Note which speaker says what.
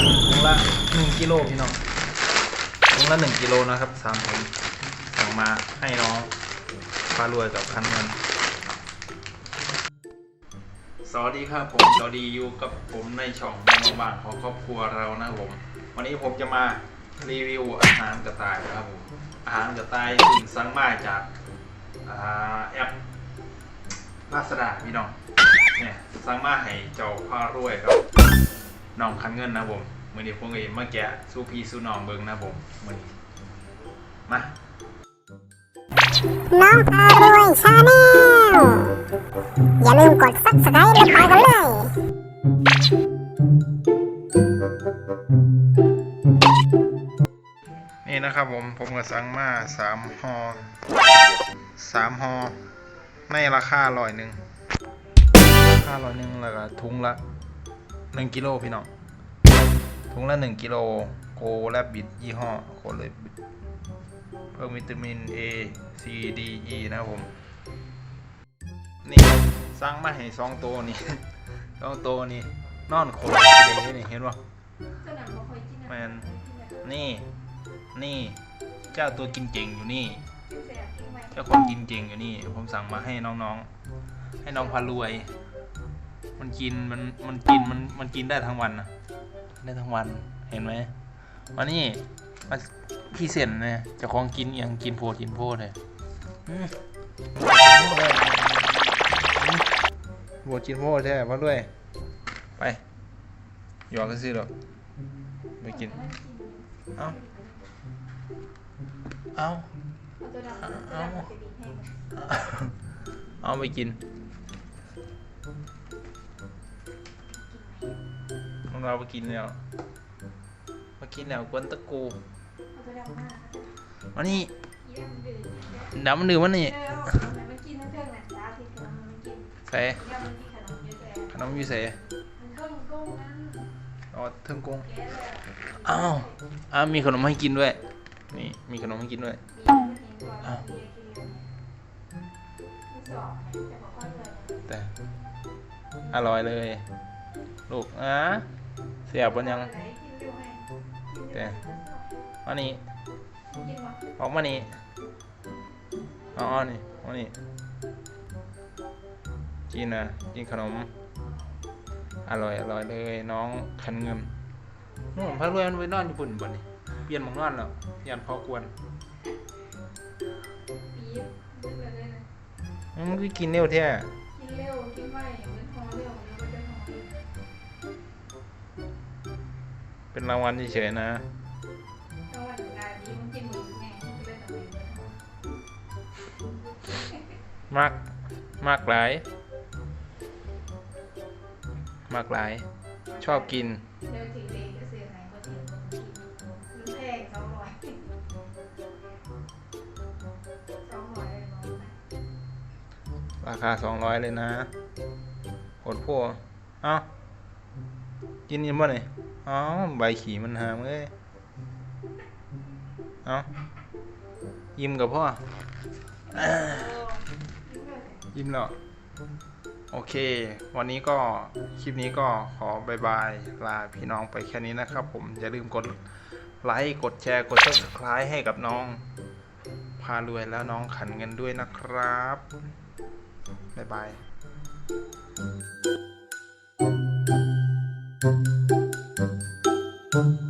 Speaker 1: ถุงละหนึ่งกิโลพี่น้องถุงละหนึ่งกิโลนะครับสามถุงสั่งมาให้น้องพารวยกับคันเงินสวัสดีครับผมสวัสดีอยู่กับผมในช่องมองบ้านของครอบครัวเรานะผม วันนี้ผมจะมารีวิวอาหารกระต่ายนะครับผมอาหารกระต่ายซึ่งสั่งมาจากอแอปลาสดาพี่น้องเนี่ยสั่งมาให้เจ้าพารวยครับ น้องคันเงินนะครับผมมื่อนี้ผมก็เองมาแกะสู้พี่สู้น้องเบิ้งนะครับผมมื่อนี้มา
Speaker 2: น้องพารวยชาแนลอย่าลืมกด subscribe แล้วไปกันเลย
Speaker 1: นี่นะครับผมผมก็สั่งมาสามห่อสามห่อในราคาร้อยหนึ่งราคาร้อยหนึ่งแล้วก็ถุงละ หนึ่งกิโลพี่น้องถุงละหนึ่งกิโลโกแลบบิดยี่ห้อโกเลบบิดเพิ่มวิตามิน A C D E นะครับผม นี่สั่งมาให้สองตัวนี่สองตัวนี่นอนคนเลยนี่เห็นป่ะแมนนี่ นี่ เจ้าตัวกินเก่งอยู่นี่ เจ้าคนกินเก่งอยู่นี่ ผมสั่งมาให้น้องๆ ให้น้องพารวย มันกินมันมันกินมันมันกินได้ทั้งวันนะได้ทั้งวันเห็นไหมมานี่มาพี่เซนเนี่ยเจะของกินอหย่างกินโพดกินโพดเลยอืมอืมโพดกินโพดแท้มาด้วย ไปหยอกกันสิหรอกไปกิน เอาเอาเอาไปกิน ของเราไปกินแล้วมากินแล้วกวนตะกูมานี่ดำมันดื่มมันนี่ใส่ขนมอยู่ใส่อ๋อเทิงกงอ้าวอ้าวมีขนมให้กินด้วย นี่ มีขนมให้กินด้วยแต่อร่อยเลย ลูกอะ เสียบมันยังแต่มานี่ออกมานี่เอาเอานี่มานี่กินนะกินขนม อร่อยอร่อยเลยน้องคันเงินนู่นพระรวยมันไปนอนญี่ปุ่นบ่นี่เปลี่ยนหมองนอนแล้วยันพอกวนมันก็กินเร็วแท้
Speaker 3: กินเร็วกินไม่เหมือนท้องเร็ว เป็
Speaker 1: นรางวัลเฉยๆนะ
Speaker 3: ถ้าวันเวลานี้มันกินหมูไงมันก็เลยต้องเป็นแบบนั้น
Speaker 1: มาก มากหลาย มากหลาย ชอบกิน
Speaker 3: เดินถึงเด็กก็ซื้อไหนก็เทียมคนกินมันแพงสองร้อยสองร้อยเลยมั้งนะ
Speaker 1: ราคาสองร้อยเลยนะโหดพวกเอ้า กินยังบ่เนี่ยเอ้าใบขี่มันหามเอ้ยเอ้ายิ้มกับพ่อยิ้มแล้วโอเค วันนี้ก็คลิปนี้ก็ขอบายบายลาพี่น้องไปแค่นี้นะครับ ผมอย่าลืมกดไลค์กดแชร์กด subscribe ให้กับน้อง พารวยแล้วน้องขันเงินด้วยนะครับบ๊ายบาย Thank you.